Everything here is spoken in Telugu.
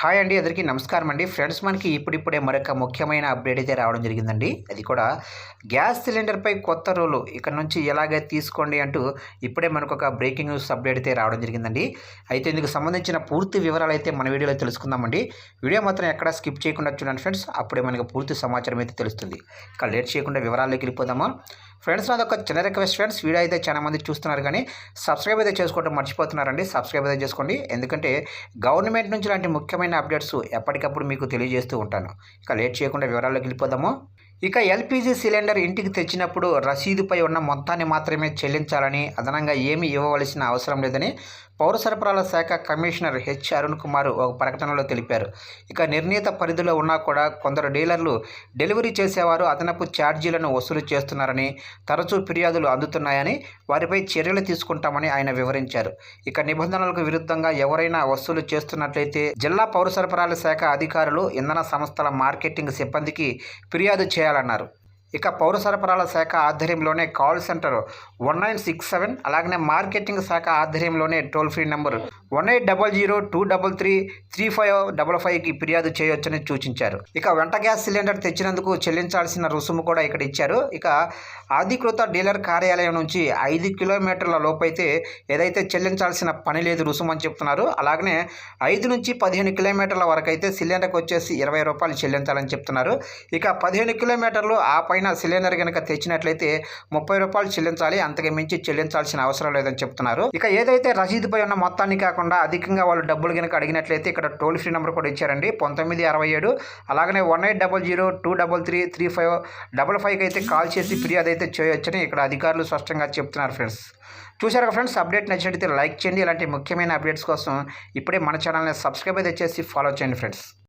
హాయ్ అండి అందరికీ నమస్కారం అండి. ఫ్రెండ్స్ మనకి ఇప్పుడిప్పుడే మరొక ముఖ్యమైన అప్డేట్ అయితే రావడం జరిగిందండి. అది కూడా గ్యాస్ సిలిండర్పై కొత్త రూలు ఇక్కడ నుంచి ఎలాగ తీసుకోండి అంటూ ఇప్పుడే మనకు ఒక బ్రేకింగ్ న్యూస్ అప్డేట్ అయితే రావడం జరిగిందండి. అయితే ఇందుకు సంబంధించిన పూర్తి వివరాలు అయితే మన వీడియోలో తెలుసుకుందామండి. వీడియో మాత్రం ఎక్కడా స్కిప్ చేయకుండా చూడండి ఫ్రెండ్స్. అప్పుడే మనకు పూర్తి సమాచారం అయితే తెలుస్తుంది. ఇక లేట్ చేయకుండా వివరాల్లోకి వెళ్ళిపోదామా? ఫ్రెండ్స్ నాది ఒక చిన్న రిక్వెస్ట్ ఫ్రెండ్స్. వీడియో అయితే చాలా మంది చూస్తున్నారు కానీ సబ్స్క్రైబ్ అయితే చేసుకోవడం మర్చిపోతున్నారండి. సబ్స్క్రైబ్ అయితే చేసుకోండి. ఎందుకంటే గవర్నమెంట్ నుంచి లాంటి ముఖ్యమైన అప్డేట్స్ ఎప్పటికప్పుడు మీకు తెలియజేస్తూ ఉంటాను. ఇక లేట్ చేయకుండా వివరాల్లోకి వెళ్ళిపోదాము. ఇక ఎల్పిజి సిలిండర్ ఇంటికి తెచ్చినప్పుడు రసీదుపై ఉన్న మొత్తాన్ని మాత్రమే చెల్లించాలని అదనంగా ఏమీ ఇవ్వవలసిన అవసరం లేదని పౌర సరఫరాల శాఖ కమిషనర్ హెచ్ అరుణ్ కుమార్ ఒక ప్రకటనలో తెలిపారు. ఇక నిర్ణీత పరిధిలో ఉన్నా కూడా కొందరు డీలర్లు డెలివరీ చేసేవారు అదనపు ఛార్జీలను వసూలు చేస్తున్నారని తరచూ ఫిర్యాదులు అందుతున్నాయని వారిపై చర్యలు తీసుకుంటామని ఆయన వివరించారు. ఇక నిబంధనలకు విరుద్ధంగా ఎవరైనా వసూలు చేస్తున్నట్లయితే జిల్లా పౌర సరఫరాల శాఖ అధికారులు ఇంధన సంస్థల మార్కెటింగ్ సిబ్బందికి ఫిర్యాదు చేయాలన్నారు. ఇక పౌర సరఫరాల శాఖ ఆధ్వర్యంలోనే call centre one nine six seven అలాగనే మార్కెటింగ్ శాఖ ఆధ్వర్యంలోనే toll free number one eight double zero two double three three five double ఫైవ్కి ఫిర్యాదు చేయొచ్చని సూచించారు. ఇక వెంట గ్యాస్ సిలిండర్ తెచ్చినందుకు చెల్లించాల్సిన రుసుము కూడా ఇక్కడ ఇచ్చారు. ఇక అధికృత డీలర్ కార్యాలయం నుంచి ఐదు కిలోమీటర్ల లోపైతే ఏదైతే చెల్లించాల్సిన పని లేదు రుసుము అని చెప్తున్నారు. అలాగనే ఐదు నుంచి పదిహేను కిలోమీటర్ల వరకు అయితే సిలిండర్కి వచ్చేసి ఇరవై రూపాయలు చెల్లించాలని చెప్తున్నారు. ఇక పదిహేను కిలోమీటర్లు ఆ పైన సిలిండర్ కనుక తెచ్చినట్లయితే ముప్పై రూపాయలు చెల్లించాలి. అంతకు మించి చెల్లించాల్సిన అవసరం లేదని చెప్తున్నారు. ఇక ఏదైతే రసీదుపై ఉన్న మొత్తాన్ని కాకుండా కాకుండా అధికంగా వాళ్ళు డబ్బులు కనుక అడిగినట్లయితే ఇక్కడ టోల్ ఫ్రీ నెంబర్ కూడా ఇచ్చారండి. పంతొమ్మిది అరవై ఏడు అలాగనే one eight double zero two double three three five double ఫైవ్కి అయితే కాల్ చేసి ఫిర్యాదు అయితే చేయొచ్చని ఇక్కడ అధికారులు స్పష్టంగా చెప్తున్నారు ఫ్రెండ్స్. చూశారు కదా ఫ్రెండ్స్ అప్డేట్ నచ్చినట్లయితే లైక్ చేయండి. ఇలాంటి ముఖ్యమైన అప్డేట్స్ కోసం ఇప్పుడే మన ఛానల్ని సబ్స్క్రైబ్ అయితే చేసి ఫాలో చేయండి ఫ్రెండ్స్.